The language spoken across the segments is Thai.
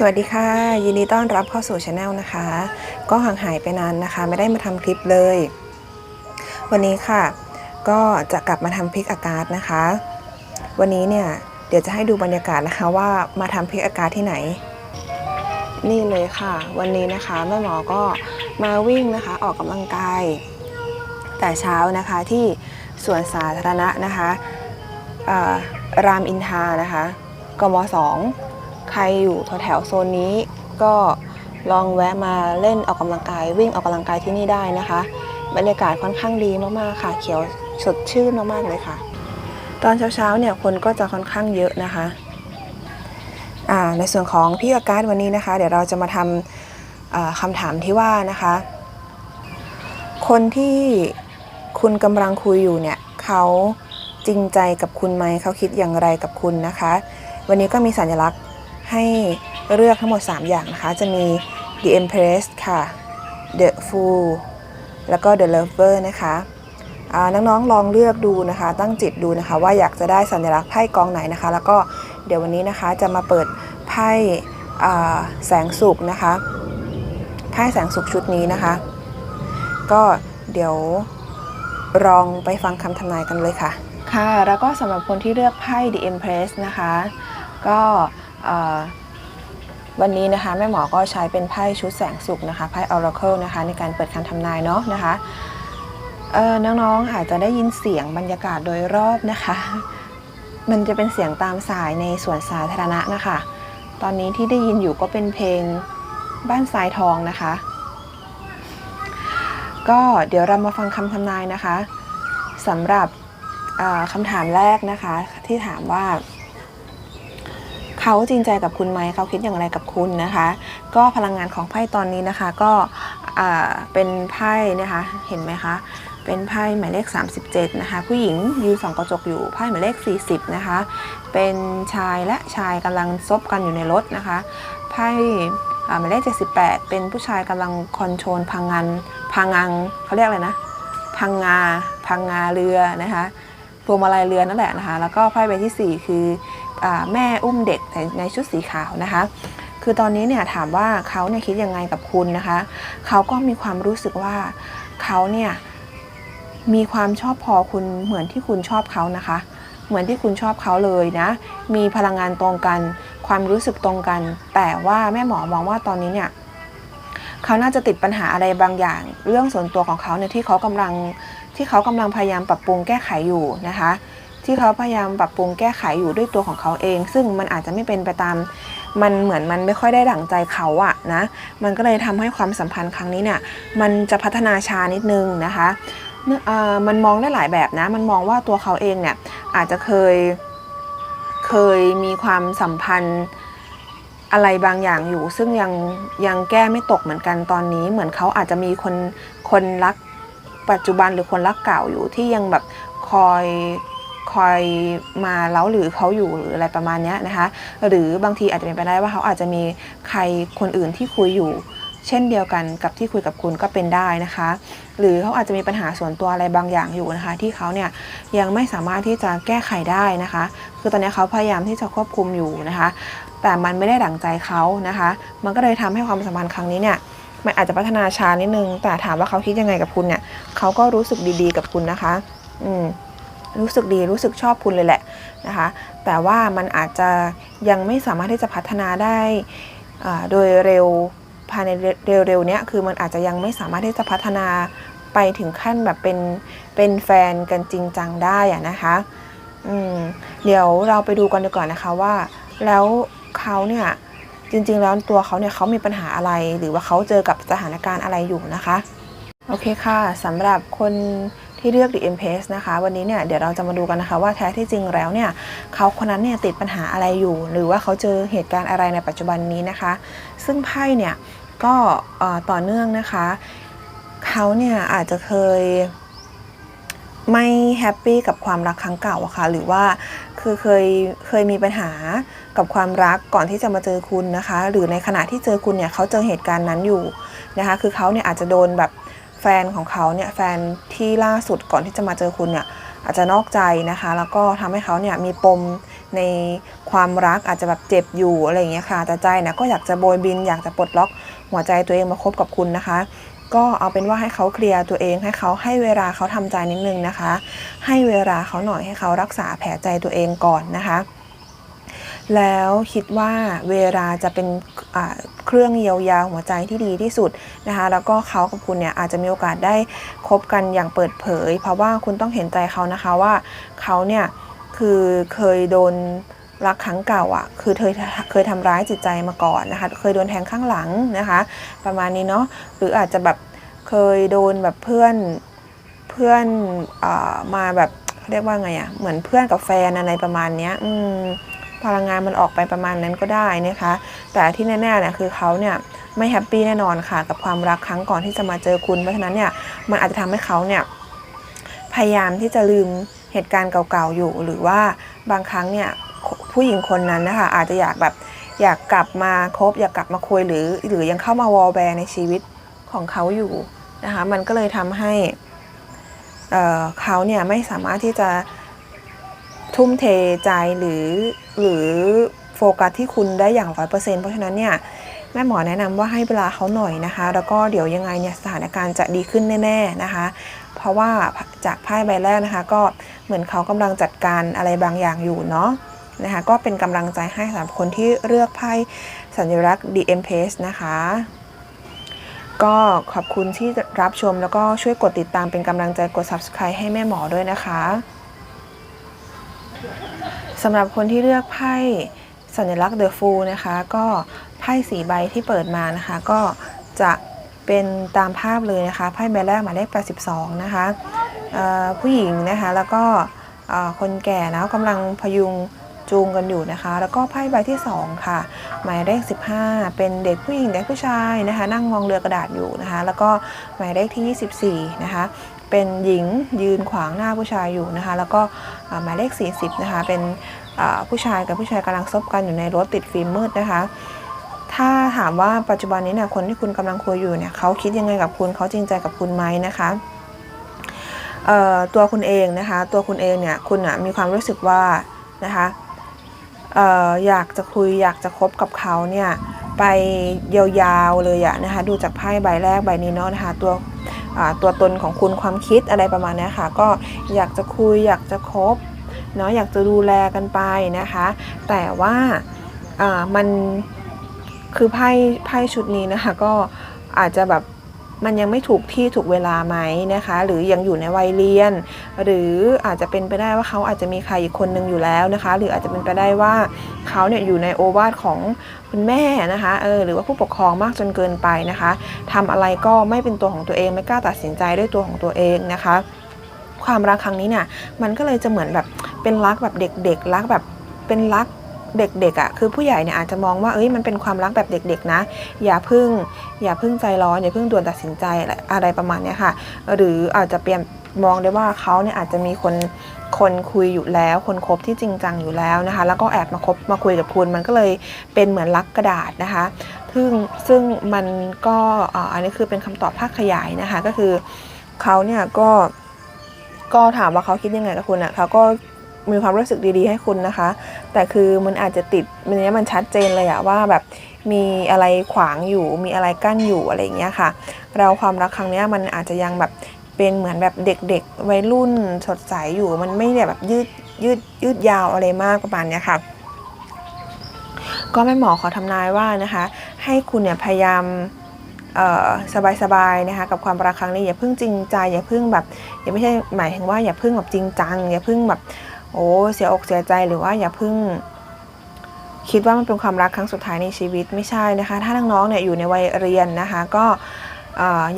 สวัสดีค่ะ ยินดีต้อนรับเข้าสู่ช anel นะคะ ก็ห่างหายไปนานนะคะ ไม่ได้มาทำคลิปเลย วันนี้ค่ะ ก็จะกลับมาทำพริกอากาศนะคะ วันนี้เนี่ย เดี๋ยวจะให้ดูบรรยากาศนะคะว่ามาทำพริกอากาศที่ไหน นี่เลยค่ะ วันนี้นะคะแม่หมอก็มาวิ่งนะคะออกกำลังกาย แต่เช้านะคะที่สวนสาธารณะนะคะารามอินทานะคะกมสอง ใครอยู่แถวๆโซนนี้ ก็ลองแวะมาเล่นออกกำลังกาย วิ่งออกกำลังกายที่นี่ได้นะคะ บรรยากาศค่อนข้างดีมากๆค่ะ เขียวสดชื่นมากๆเลยค่ะ ตอนเช้าๆเนี่ยคนก็จะค่อนข้างเยอะนะคะอ่าในส่วนของพี่อาการวันนี้นะคะ เดี๋ยวเราจะมาทำอ่าคำถามที่ว่านะคะ คนที่คุณกำลังคุยอยู่เนี่ยเขาจริงใจกับคุณไหมเขาคิดอย่างไรกับคุณนะคะ วันนี้ก็มีสัญลักษณ์ ให้เลือกทั้งหมด 3 อย่างนะคะ จะมี The Empress ค่ะ The Fool แล้วก็ The Lover นะคะน้องๆลองเลือกดูนะคะ ตั้งจิตดูนะคะ ว่าอยากจะได้สัญลักษณ์ไพ่กองไหนนะคะ แล้วก็เดี๋ยววันนี้นะคะจะมาเปิดไพ่แสงสุกนะคะไพ่แสงสุกชุดนี้นะคะ ก็เดี๋ยวลองไปฟังคำทำนายกันเลยค่ะ ค่ะ แล้วก็สำหรับคนที่เลือกไพ่ The Empress นะคะ ก็ วันนี้นะคะแม่หมอก็ใช้เป็นไพ่ชุดแสงสุกนะคะไพ่ Oracle นะคะในการเปิดคำทำนายเนาะนะคะน้องๆอาจจะได้ยินเสียงบรรยากาศโดยรอบนะคะ มันจะเป็นเสียงตามสายในสวนสาธารณะนะคะ ตอนนี้ที่ได้ยินอยู่ก็เป็นเพลงบ้านทรายทองนะคะ ก็เดี๋ยวเรามาฟังคำทำนายนะคะสำหรับคำถามแรกนะคะที่ถามว่า เขาจริงใจกับคุณไหมเขาคิดอย่างไรกับคุณนะคะ ก็พลังงานของไพ่ตอนนี้นะคะ ก็เป็นไพ่นะคะเห็นไหมคะเป็นไพ่หมายเลข 37 นะคะ ผู้หญิงยืนสองกระจกอยู่ไพ่หมายเลข 40 นะคะ เป็นชายและชายกำลังซบกันอยู่ในรถนะคะไพ่หมายเลข 78 เป็นผู้ชายกำลังคอนโทรลพังงานพังงังเขาเรียกอะไรนะพังงาพังงาเรือนะคะพวงมาลัยเรือนั่นแหละนะคะ แล้วก็ไพ่ใบที่ 4 คือ แม่อุ้มเด็กแต่ในชุดสีขาวนะคะ คือตอนนี้เนี่ยถามว่าเขาเนี่ยคิดยังไงกับคุณนะคะ เขาก็มีความรู้สึกว่าเขาเนี่ยมีความชอบพอคุณเหมือนที่คุณชอบเขานะคะ เหมือนที่คุณชอบเขาเลยนะ มีพลังงานตรงกัน ความรู้สึกตรงกัน แต่ว่าแม่หมอมองว่าตอนนี้เนี่ยเขาน่าจะติดปัญหาอะไรบางอย่าง เรื่องส่วนตัวของเขาเนี่ยที่เขากำลังที่เขากำลังพยายามปรับปรุงแก้ไขอยู่นะคะ ที่เขาพยายามปรับปรุงแก้ไขอยู่ด้วยตัวของเขาเอง ซึ่งมันอาจจะไม่เป็นไปตาม มันเหมือนมันไม่ค่อยได้ดั่งใจเขาอะนะ มันก็เลยทำให้ความสัมพันธ์ครั้งนี้เนี่ยมันจะพัฒนาช้านิดนึงนะคะมันมองได้หลายแบบนะ มันมองว่าตัวเขาเองเนี่ยอาจจะเคยเคยมีความสัมพันธ์อะไรบางอย่างอยู่ ซึ่งยังยังแก้ไม่ตกเหมือนกันตอนนี้ เหมือนเขาอาจจะมีคนคนรักปัจจุบันหรือคนรักเก่าอยู่ที่ยังแบบคอย คอยมาเล้าหรือเขาอยู่หรืออะไรประมาณนี้นะคะ หรือบางทีอาจจะเป็นไปได้ว่าเขาอาจจะมีใครคนอื่นที่คุยอยู่ เช่นเดียวกันกับที่คุยกับคุณก็เป็นได้นะคะ หรือเขาอาจจะมีปัญหาส่วนตัวอะไรบางอย่างอยู่นะคะ ที่เขาเนี่ยยังไม่สามารถที่จะแก้ไขได้นะคะ คือตอนนี้เขาพยายามที่จะควบคุมอยู่นะคะ แต่มันไม่ได้ดั่งใจเขานะคะ มันก็เลยทำให้ความสัมพันธ์ครั้งนี้เนี่ยมันอาจจะพัฒนาช้านิดนึง แต่ถามว่าเขาคิดยังไงกับคุณเนี่ย เขาก็รู้สึกดีๆกับคุณนะคะ อืม รู้สึกดีรู้สึกชอบคุณเลยแหละนะคะ แต่ว่ามันอาจจะยังไม่สามารถที่จะพัฒนาได้โดยเร็วภายในเร็วๆเนี้ยคือมันอาจจะยังไม่สามารถที่จะพัฒนาไปถึงขั้นแบบเป็นเป็นแฟนกันจริงจังได้อะนะคะเดี๋ยวเราไปดูกันดีกว่านะคะว่า แล้วเขาเนี่ยจริงๆแล้วตัวเขาเนี่ยเขามีปัญหาอะไรหรือว่าเขาเจอกับสถานการณ์อะไรอยู่นะคะ โอเคค่ะสำหรับคน ที่เลือก The Empress นะคะ วันนี้เนี่ยเดี๋ยวเราจะมาดูกันนะคะว่าแท้ที่จริงแล้วเนี่ยเขาคนนั้นเนี่ยติดปัญหาอะไรอยู่ หรือว่าเขาเจอเหตุการณ์อะไรในปัจจุบันนี้นะคะ ซึ่งไพ่เนี่ยก็ต่อเนื่องนะคะเขาเนี่ยอาจจะเคยไม่แฮปปี้กับความรักครั้งเก่าอะค่ะ หรือว่าคือเคยเคยมีปัญหากับความรักก่อนที่จะมาเจอคุณนะคะ หรือในขณะที่เจอคุณเนี่ยเขาเจอเหตุการณ์นั้นอยู่นะคะ คือเขาเนี่ยอาจจะโดนแบบ แฟนของเขาเนี่ยแฟนที่ล่าสุดก่อนที่จะมาเจอคุณเนี่ยอาจจะนอกใจนะคะ แล้วก็ทำให้เขาเนี่ยมีปมในความรักอาจจะแบบเจ็บอยู่อะไรอย่างเงี้ยค่ะแต่ใจนี่ยก็อยากจะโบยบิน อยากจะปลดล็อกหัวใจตัวเองมาคบกับคุณนะคะ ก็เอาเป็นว่าให้เขาเคลียร์ตัวเองให้เขาให้เวลาเขาทำใจนิดนึงนะคะ ให้เวลาเขาหน่อยให้เขารักษาแผลใจตัวเองก่อนนะคะ แล้วคิดว่าเวลาจะเป็นเครื่องเยียวยาหัวใจที่ดีที่สุดนะคะ แล้วก็เขากับคุณเนี่ยอาจจะมีโอกาสได้คบกันอย่างเปิดเผย เพราะว่าคุณต้องเห็นใจเขานะคะว่าเขาเนี่ยคือเคยโดนรักครั้งเก่าอะ คือเคยเคยทำร้ายจิตใจมาก่อนนะคะ เคยโดนแทงข้างหลังนะคะ ประมาณนี้เนาะ หรืออาจจะแบบเคยโดนแบบเพื่อนเพื่อนอมาแบบเรียกว่าไงอะ่ะ เหมือนเพื่อนกับแฟนอะไรประมาณเนี้ย อืม พลังงานมันออกไปประมาณนั้นก็ได้นะคะ แต่ที่แน่ๆเนี่ยคือเขาเนี่ยไม่แฮปปี้แน่นอนค่ะ กับความรักครั้งก่อนที่จะมาเจอคุณ เพราะฉะนั้นเนี่ยมันอาจจะทำให้เขาเนี่ยพยายามที่จะลืมเหตุการณ์เก่าๆอยู่ หรือว่าบางครั้งเนี่ยผู้หญิงคนนั้นนะคะอาจจะอยากแบบอยากกลับมาคบอยากกลับมาคุยหรือ หรือยังเข้ามาวอลแวร์ในชีวิตของเขาอยู่นะคะมันก็เลยทำให้เอ่อเขาเนี่ยไม่สามารถที่จะ ทุ่มเทใจหรือหรือโฟกัสที่คุณได้อย่างร้อยเปอร์เซ็นต์เพราะฉะนั้นเนี่ยแม่หมอแนะนำว่าให้เวลาเขาหน่อยนะคะ แล้วก็เดี๋ยวยังไงเนี่ยสถานการณ์จะดีขึ้นแน่ๆนะคะ เพราะว่าจากไพ่ใบแรกนะคะ ก็เหมือนเขากำลังจัดการอะไรบางอย่างอยู่เนาะนะคะก็เป็นกำลังใจให้สำหรับคนที่เลือกไพ่สัญลักษณ์ DM p a c e นะคะ ก็ขอบคุณที่รับชมแล้วก็ช่วยกดติดตามเป็นกำลังใจกด subscribe ให้แม่หมอด้วยนะคะ สำหรับคนที่เลือกไพ่สัญลักษณ์ The Fool นะคะ ก็ไพ่สีใบที่เปิดมานะคะ ก็จะเป็นตามภาพเลยนะคะไพ่ใบแรกหมายเลข82นะคะเอ่อผู้หญิงนะคะแล้วก็คนแก่นะกำลังพยุงจูงกันอยู่นะคะ แล้วก็ไพ่ใบที่ 2 ค่ะ หมายเลข 15 เป็นเด็กผู้หญิงเด็กผู้ชายนะคะ นั่งมองเรือกระดาษอยู่นะคะ แล้วก็หมายเลขที่ 24 นะคะ เป็นหญิงยืนขวางหน้าผู้ชายอยู่นะคะ แล้วก็หมายเลข 40 นะคะ เป็นผู้ชายกับผู้ชายกำลังซบกันอยู่ในรถติดฟิล์มมืดนะคะ ถ้าถามว่าปัจจุบันนี้เนี่ยคนที่คุณกำลังคุยอยู่เนี่ยเขาคิดยังไงกับคุณเขาจริงใจกับคุณไหมนะคะตัวคุณเองนะคะ ตัวคุณเองเนี่ยคุณอะมีความรู้สึกว่านะคะอออยากจะคุยอยากจะคบกับเขาเนี่ยไปยาวๆเลยอะนะคะดูจากไพ่ใบแรกใบนี้เนาะนะคะตัว ตัวตนของคุณความคิดอะไรประมาณนี้ค่ะ ก็อยากจะคุยอยากจะคบเนาะอยากจะดูแลกันไปนะคะ แต่ว่าอ่ามันคือไพ่ไพ่ชุดนี้นะคะก็อาจจะแบบ มันยังไม่ถูกที่ถูกเวลาไหมนะคะ หรือยังอยู่ในวัยเรียน หรืออาจจะเป็นไปได้ว่าเขาอาจจะมีใครอีกคนนึงอยู่แล้วนะคะ หรืออาจจะเป็นไปได้ว่าเขาเนี่ยอยู่ในโอวาทของคุณแม่นะคะเออหรือว่าผู้ปกครองมากจนเกินไปนะคะทำอะไรก็ไม่เป็นตัวของตัวเองไม่กล้าตัดสินใจด้วยตัวของตัวเองนะคะ ความรักครั้งนี้เนี่ยมันก็เลยจะเหมือนแบบเป็นรักแบบเด็กๆรักแบบเป็นรัก เด็กๆอะ่ะคือผู้ใหญ่เนี่ยอาจจะมองว่าเอ้ยมันเป็นความรักแบบเด็ก ๆ นะ อย่าพึ่ง อย่าพึ่งใจร้อนอย่าพึ่งด่วนตัดสินใจอะไรประมาณเนี้ยค่ะ หรืออาจจะเปลี่ยนมองได้ว่าเขาเนี่ยอาจจะมีคนคนคุยอยู่แล้ว คนคบที่จริงจังอยู่แล้วนะคะ แล้วก็แอบมาคบมาคุยกับคุณมันก็เลยเป็นเหมือนรักกระดาษนะคะ ซึ่งซึ่งมันก็อ,อันนี้คือเป็นคำตอบภาคขยายนะคะก็คือเขาเนี่ยก็ก็ถามว่าเขาคิดยังไงกับคุณอะเขาก็ มีความรู้สึกดีๆ ให้คุณนะคะ แต่คือมันอาจจะติดมันเนี้ยมันชัดเจนเลยอะว่าแบบมีอะไรขวางอยู่ มีอะไรกั้นอยู่อะไรอย่างเงี้ยค่ะ เราความรักครั้งนี้มันอาจจะยังแบบเป็นเหมือนแบบเด็กๆวัยรุ่นสดใสอยู่มันไม่ได้แบบยืดยืดยืดยาวอะไรมากประมาณเนี้ยค่ะ ก็แม่หมอขอทำนายว่านะคะ ให้คุณเนี่ยพยายามสบายๆนะคะกับความรักครั้งนี้อย่าเพิ่งจริงใจอย่าเพิ่งแบบอย่าไม่ใช่หมายถึงว่าอย่าเพิ่งแบบจริงจังอย่าเพิ่งแบบ โอ้เสียอกเสียใจหรือว่าอย่าเพิ่ง คิดว่ามันเป็นความรักครั้งสุดท้ายในชีวิตไม่ใช่นะคะ ถ้าน้องๆเนี่ยอยู่ในวัยเรียนนะคะ ก็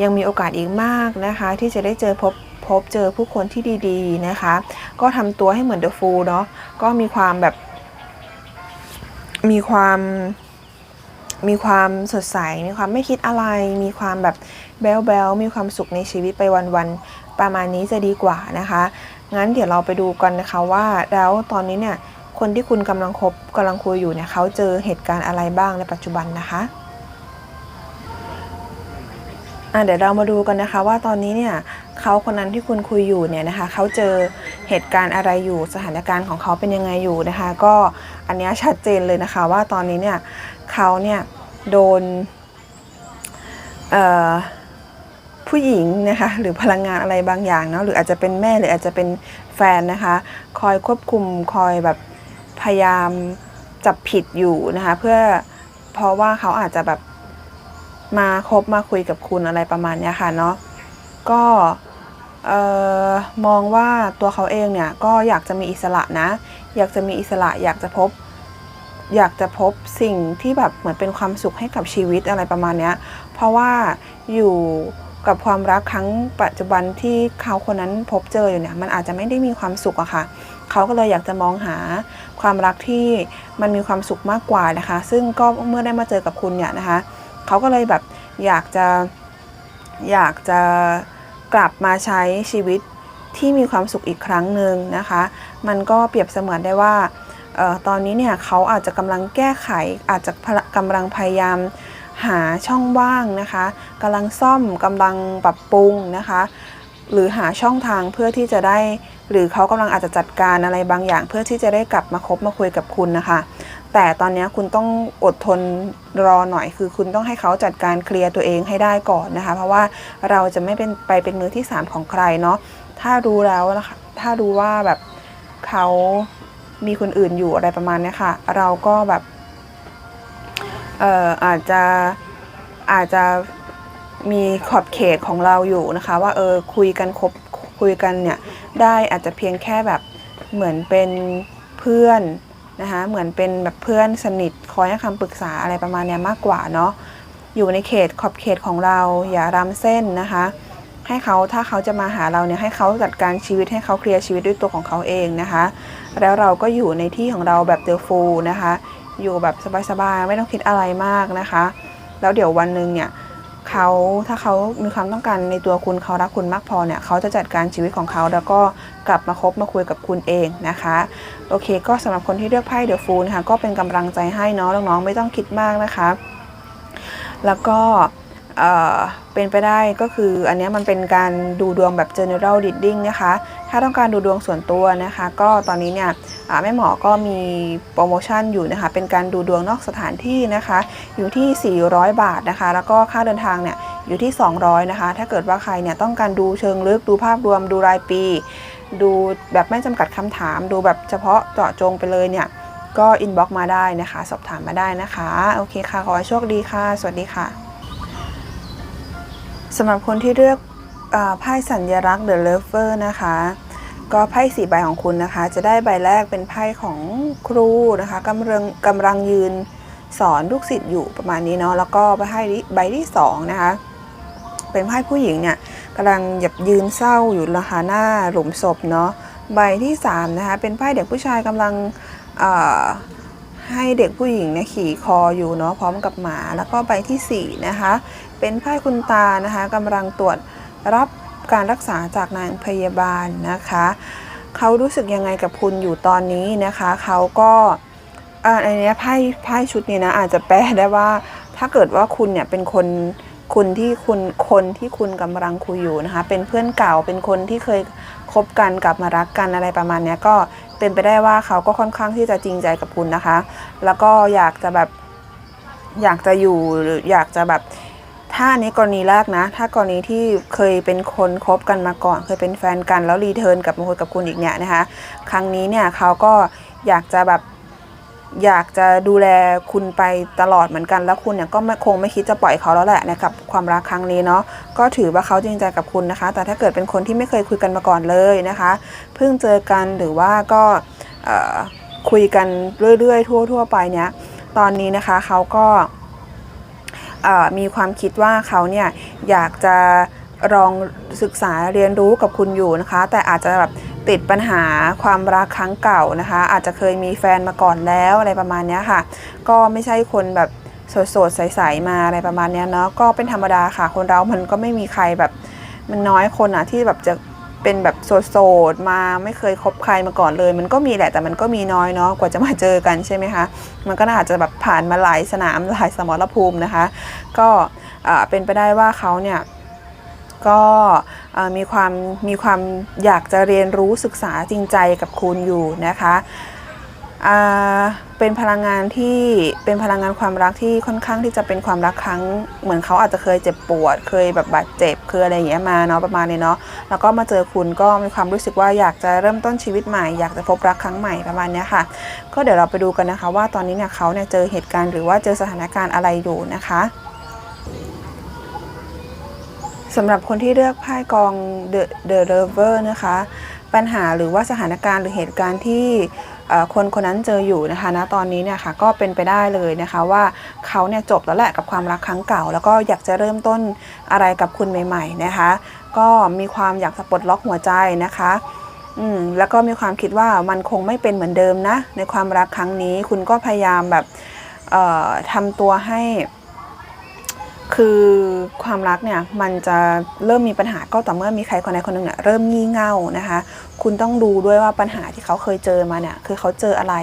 ยังมีโอกาสอีกมากนะคะ ที่จะได้เจอพบพบเจอผู้คนที่ดีๆนะคะ ก็ทำตัวให้เหมือนเดอะฟูลเนาะก็มีความแบบ มีความมีความสดใส มีความไม่คิดอะไร มีความแบบแบ๊วแบลมีความสุขในชีวิตไปวันๆ ประมาณนี้จะดีกว่านะคะ งั้นเดี๋ยวเราไปดูกันนะคะว่าแล้วตอนนี้เนี่ยคนที่คุณกำลังคบกำลังคุยอยู่เนี่ยเขาเจอเหตุการณ์อะไรบ้างในปัจจุบันนะคะอะเดี๋ยวเรามาดูกันนะคะว่าตอนนี้เนี่ยเขาคนนั้นที่คุณคุยอยู่เนี่ยนะคะเขาเจอเหตุการณ์อะไรอยู่สถานการณ์ของเขาเป็นยังไงอยู่นะคะ ก็อันนี้ชัดเจนเลยนะคะว่าตอนนี้เนี่ยเขาเนี่ยโดนเอ่อ ผู้หญิงนะคะหรือพลังงานอะไรบางอย่างเนาะหรืออาจจะเป็นแม่หรืออาจจะเป็นแฟนนะคะ คอยควบคุมคอยแบบพยายามจับผิดอยู่นะคะเพื่อเพราะว่าเขาอาจจะแบบมาคบมาคุยกับคุณอะไรประมาณนี้ค่ะเนาะก็อมองว่าตัวเขาเองเนี่ยก็อยากจะมีอิสระนะ อยากจะมีอิสระอยากจะพบ อยากจะพบสิ่งที่แบบเหมือนเป็นความสุขให้กับชีวิตอะไรประมาณนี้เพราะว่าอยู่ กับความรักครั้งปัจจุบันที่เขาคนนั้นพบเจออยู่เนี่ยมันอาจจะไม่ได้มีความสุขอะค่ะเขาก็เลยอยากจะมองหาความรักที่มันมีความสุขมากกว่านะคะ ซึ่งก็เมื่อได้มาเจอกับคุณเนี่ยนะคะเขาก็เลยแบบอยากจะอยากจะกลับมาใช้ชีวิตที่มีความสุขอีกครั้งหนึ่งนะคะ มันก็เปรียบเสมือนได้ว่าออตอนนี้เนี่ยเขาอาจจะกำลังแก้ไขอาจจะพะกำลังพยายาม หาช่องว่างนะคะกำลังซ่อมกำลังปรับปรุงนะคะ หรือหาช่องทางเพื่อที่จะได้ หรือเขากำลังอาจจะจัดการอะไรบางอย่าง เพื่อที่จะได้กลับมาคบมาคุยกับคุณนะคะ แต่ตอนนี้คุณต้องอดทนรอหน่อยคือคุณต้องให้เขาจัดการเคลียร์ตัวเองให้ได้ก่อนนะคะ เพราะว่าเราจะไม่เป็นไปเป็นมือที่สามของใครเนาะถ้ารู้แล้วนะคะถ้ารู้ว่าแบบเขามีคนอื่นอยู่อะไรประมาณนี้ค่ะ เราก็แบบ เอ่ออาจจะอาจจะมีขอบเขตของเราอยู่นะคะ ว่าเออคุยกันคบคุยกันเนี่ยได้อาจจะเพียงแค่แบบเหมือนเป็นเพื่อนนะคะเหมือนเป็นแบบเพื่อนสนิทคอยให้คำปรึกษาอะไรประมาณเนี้ยมากกว่าเนาะอยู่ในเขตขอบเขตของเราอย่ารำเส้นนะคะ ให้เขาถ้าเขาจะมาหาเราเนี่ยให้เขาจัดการชีวิตให้เขาเคลียร์ชีวิตด้วยตัวของเขาเองนะคะ แล้วเราก็อยู่ในที่ของเราแบบเดลฟูนะคะ อยู่แบบสบายๆไม่ต้องคิดอะไรมากนะคะ แล้วเดี๋ยววันหนึ่งเนี่ยเขาถ้าเขามีความต้องการในตัวคุณเขารักคุณมากพอเนี่ยเขาจะจัดการชีวิตของเขาแล้วก็กลับมาคบมาคุยกับคุณเองนะคะ โอเค ก็สำหรับคนที่เลือกไพ่เดอะฟูนะคะก็เป็นกำลังใจให้เนาะน้องๆไม่ต้องคิดมากนะคะ แล้วก็เป็นไปได้ก็คืออันนี้มันเป็นการดูดวงแบบ general reading นะคะ ถ้าต้องการดูดวงส่วนตัวนะคะ ก็ตอนนี้เนี่ยแม่หมอก็มีโปรโมชั่นอยู่นะคะ เป็นการดูดวงนอกสถานที่นะคะ อยู่ที่ 400 บาทนะคะ แล้วก็ค่าเดินทางเนี่ยอยู่ที่ 200 นะคะ ถ้าเกิดว่าใครเนี่ยต้องการดูเชิงลึก ดูภาพรวม ดูรายปี ดูแบบไม่จำกัดคำถาม ดูแบบเฉพาะเจาะจงไปเลยเนี่ย ก็อินบ็อกมาได้นะคะ สอบถามมาได้นะคะ โอเคค่ะ ขอให้โชคดีค่ะ สวัสดีค่ะสำหรับคนที่เลือก ไพ่สัญลักษณ์ The Lover นะคะ ก็ไพ่สีใบของคุณนะคะ จะได้ใบแรกเป็นไพ่ของครูนะคะกำลังกำลังยืนสอนลูกศิษย์อยู่ประมาณนี้เนาะแล้วก็ไพ่ใบที่สองนะคะเป็นไพ่ผู้หญิงเนี่ยกำลังหยับยืนเศร้าอยู่นะคะหน้าหลุมศพเนาะใบที่สามนะคะเป็นไพ่เด็กผู้ชายกำลังให้เด็กผู้หญิงเนี่ยขี่คออยู่เนาะพร้อมกับหมา แล้วก็ใบที่สี่นะคะเป็นไพ่คุณตานะคะกำลังตรวจ รับการรักษาจากนางพยาบาลนะคะ เขารู้สึกยังไงกับคุณอยู่ตอนนี้นะคะ เขาก็อ่าในนี้ไพ่ไพ่ชุดนี้นะอาจจะแปลได้ว่าถ้าเกิดว่าคุณเนี่ยเป็นคนคุณที่คุณคนที่คุณกำลังคุยอยู่นะคะ เป็นเพื่อนเก่าเป็นคนที่เคยคบกันกลับมารักกันอะไรประมาณนี้ก็เป็นไปได้ว่าเขาก็ค่อนข้างที่จะจริงใจกับคุณนะคะ แล้วก็อยากจะแบบอยากจะอยู่หรืออยากจะแบบ ถ้าอันนี้กรณีแรกนะ ถ้ากรณีที่เคยเป็นคนคบกันมาก่อน เคยเป็นแฟนกันแล้วรีเทิร์นกลับมาคุยกับคุณอีกเนี่ยนะคะ ครั้งนี้เนี่ยเขาก็อยากจะแบบอยากจะดูแลคุณไปตลอดเหมือนกัน แล้วคุณเนี่ยก็ไม่คงไม่คิดจะปล่อยเขาแล้วแหละนะครับความรักครั้งนี้เนาะก็ถือว่าเขาจริงใจกับคุณนะคะ แต่ถ้าเกิดเป็นคนที่ไม่เคยคุยกันมาก่อนเลยนะคะ เพิ่งเจอกันหรือว่าก็คุยกันเรื่อยๆทั่ว ๆ ไปเนี่ยตอนนี้นะคะเขาก็ มีความคิดว่าเขาเนี่ยอยากจะลองศึกษาเรียนรู้กับคุณอยู่นะคะ แต่อาจจะแบบติดปัญหาความรักครั้งเก่านะคะ อาจจะเคยมีแฟนมาก่อนแล้วอะไรประมาณนี้ค่ะ ก็ไม่ใช่คนแบบโสดๆใสๆมาอะไรประมาณนี้เนาะก็เป็นธรรมดาค่ะ คนเรามันก็ไม่มีใครแบบมันน้อยคนอะที่แบบจะ เป็นแบบโสดๆมาไม่เคยคบใครมาก่อนเลย มันก็มีแหละแต่มันก็มีน้อยเนาะกว่าจะมาเจอกันใช่ไหมคะมันก็น่าจะแบบผ่านมาหลายสนามหลายสมรภูมินะคะ ก็เป็นไปได้ว่าเขาเนี่ยก็มีความมีความอยากจะเรียนรู้ศึกษาจริงใจกับคุณอยู่นะคะ เป็นพลังงานที่เป็นพลังงานความรักที่ค่อนข้างที่จะเป็นความรักครั้ง เหมือนเขาอาจจะเคยเจ็บปวด เคยแบบบาดเจ็บเคยอะไรอย่างเงี้ยมาเนาะประมาณนี้เนาะแล้วก็มาเจอคุณก็มีความรู้สึกว่าอยากจะเริ่มต้นชีวิตใหม่อยากจะพบรักครั้งใหม่ประมาณนี้ค่ะ ก็เดี๋ยวเราไปดูกันนะคะ ว่าตอนนี้เนี่ยเขาเนี่ยเจอเหตุการณ์หรือว่าเจอสถานการณ์อะไรอยู่นะคะสำหรับคนที่เลือกไพ่กอง The The Lover นะคะ ปัญหาหรือว่าสถานการณ์หรือเหตุการณ์ที่ คนคนนั้นเจออยู่นะคะณตอนนี้เนี่ยค่ะก็เป็นไปได้เลยนะคะว่าเขาเนี่ยจบแล้วแหละกับความรักครั้งเก่า แล้วก็อยากจะเริ่มต้นอะไรกับคุณใหม่ๆนะคะก็มีความอยากจะปลดล็อกหัวใจนะคะอืมแล้วก็มีความคิดว่ามันคงไม่เป็นเหมือนเดิมนะ ในความรักครั้งนี้คุณก็พยายามแบบทำตัวให้ คือความรักเนี่ยมันจะเริ่มมีปัญหาก็ต่อเมื่อมีใครคนใดคนหนึ่งเนี่ยเริ่มงี่เง่านะคะ คุณต้องดูด้วยว่าปัญหาที่เขาเคยเจอมาเนี่ยคือเขาเจออะไร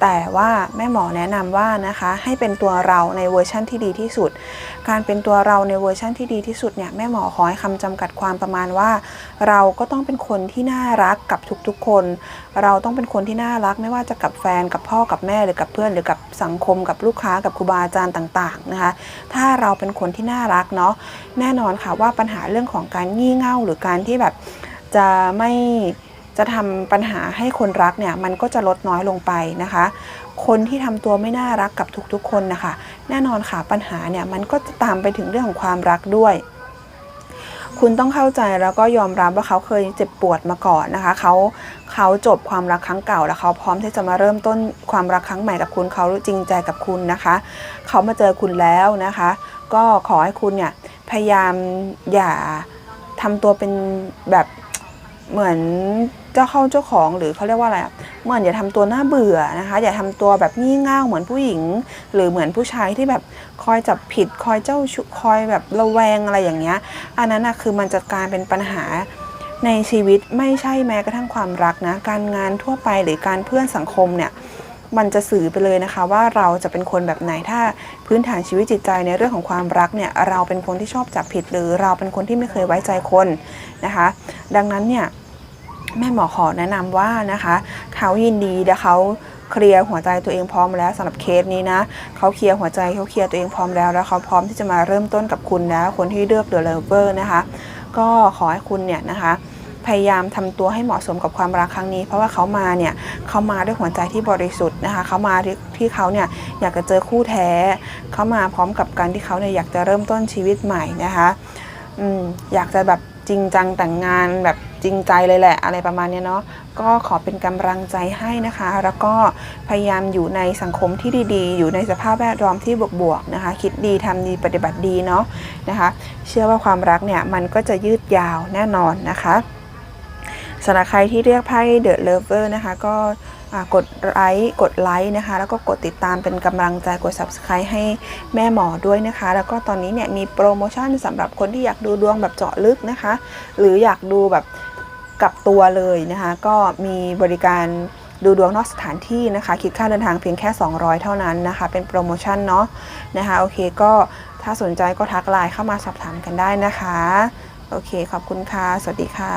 แต่ว่าแม่หมอแนะนำว่านะคะให้เป็นตัวเราในเวอร์ชั่นที่ดีที่สุด การเป็นตัวเราในเวอร์ชั่นที่ดีที่สุดเนี่ยแม่หมอขอให้คำจำกัดความประมาณว่า เราก็ต้องเป็นคนที่น่ารักกับทุกๆคน เราต้องเป็นคนที่น่ารักไม่ว่าจะกับแฟนกับพ่อกับแม่หรือกับเพื่อน หรือกับสังคมกับลูกค้ากับครูบาอาจารย์ต่าง ๆนะคะ ถ้าเราเป็นคนคนที่น่ารักเนาะแน่นอนค่ะว่าปัญหาเรื่องของการงี่เง่าหรือการที่แบบจะไม่จะทำปัญหาให้คนรักเนี่ยมันก็จะลดน้อยลงไปนะคะ คนที่ทำตัวไม่น่ารักกับทุกๆคนนะคะ แน่นอนค่ะปัญหาเนี่ยมันก็จะตามไปถึงเรื่องของความรักด้วย คุณต้องเข้าใจแล้วก็ยอมรับว่าเขาเคยเจ็บปวดมาก่อนนะคะ เขาเขาจบความรักครั้งเก่าแล้วเขาพร้อมที่จะมาเริ่มต้นความรักครั้งใหม่กับคุณเขาจริงใจกับคุณนะคะ เขามาเจอคุณแล้วนะคะ ก็ขอให้คุณเนี่ยพยายามอย่าทำตัวเป็นแบบเหมือนเจ้าเข้าเจ้าของหรือเขาเรียกว่าอะไรเหมือนอย่าทำตัวน่าเบื่อนะคะ อย่าทำตัวแบบงี่เง่าเหมือนผู้หญิง หรือเหมือนผู้ชายที่แบบ คอยจับผิดคอยเจ้าชุคอยแบบระแวงอะไรอย่างเงี้ย อันนั้นนะคือมันจะกลายเป็นปัญหาในชีวิตไม่ใช่แม้กระทั่งความรักนะ การงานทั่วไปหรือการเพื่อนสังคมเนี่ยมันจะสื่อไปเลยนะคะ ว่าเราจะเป็นคนแบบไหนถ้าพื้นฐานชีวิตจิตใจในเรื่องของความรักเนี่ยเราเป็นคนที่ชอบจับผิด หรือเราเป็นคนที่ไม่เคยไว้ใจคนนะคะ ดังนั้นเนี่ยแม่หมอขอแนะนำว่านะคะ เขายินดีและเขา เคลียร์หัวใจตัวเองพร้อมแล้วสำหรับเคสนี้นะเขาเคลียร์หัวใจเขาเคลียร์ตัวเองพร้อมแล้วแล้วเขาพร้อมที่จะมาเริ่มต้นกับคุณแล้วคนที่เลือกเดอะเลเวอร์นะคะ ก็ขอให้คุณเนี่ยนะคะพยายามทำตัวให้เหมาะสมกับความรักครั้งนี้ เพราะว่าเขามาเนี่ยเขามาด้วยหัวใจที่บริสุทธิ์นะคะเขามาที่ที่เขาเนี่ยอยากจะเจอคู่แท้เขามาพร้อมกับการที่เขาเนี่ยอยากจะเริ่มต้นชีวิตใหม่นะคะอืมอยากจะแบบจริงจังแต่งงานแบบจริงใจเลยแหละ อะไรประมาณนี้เนาะ ก็ขอเป็นกำลังใจให้นะคะ แล้วก็พยายามอยู่ในสังคมที่ดีๆ อยู่ในสภาพแวดล้อมที่บวกๆนะคะ คิดดีทำดีปฏิบัติดีเนาะนะคะ เชื่อว่าความรักเนี่ยมันก็จะยืดยาวแน่นอนนะคะสำหรับใครที่เรียกไพ่ The Lover นะคะ ก็กดไลค์กดไลค์นะคะ แล้วก็กดติดตามเป็นกำลังใจกด Subscribe ให้แม่หมอด้วยนะคะ แล้วก็ตอนนี้เนี่ยมีโปรโมชั่นสำหรับคนที่อยากดูดวงแบบเจาะลึกนะคะ หรืออยากดูแบบ กับตัวเลยนะคะ ก็มีบริการดูดวงนอกสถานที่นะคะ คิดค่าเดินทางเพียงแค่ 200 เท่านั้นนะคะ เป็นโปรโมชั่นเนาะนะคะโอเคก็ถ้าสนใจก็ทักไลน์เข้ามาสอบถามกันได้นะคะ โอเค ขอบคุณค่ะ สวัสดีค่ะ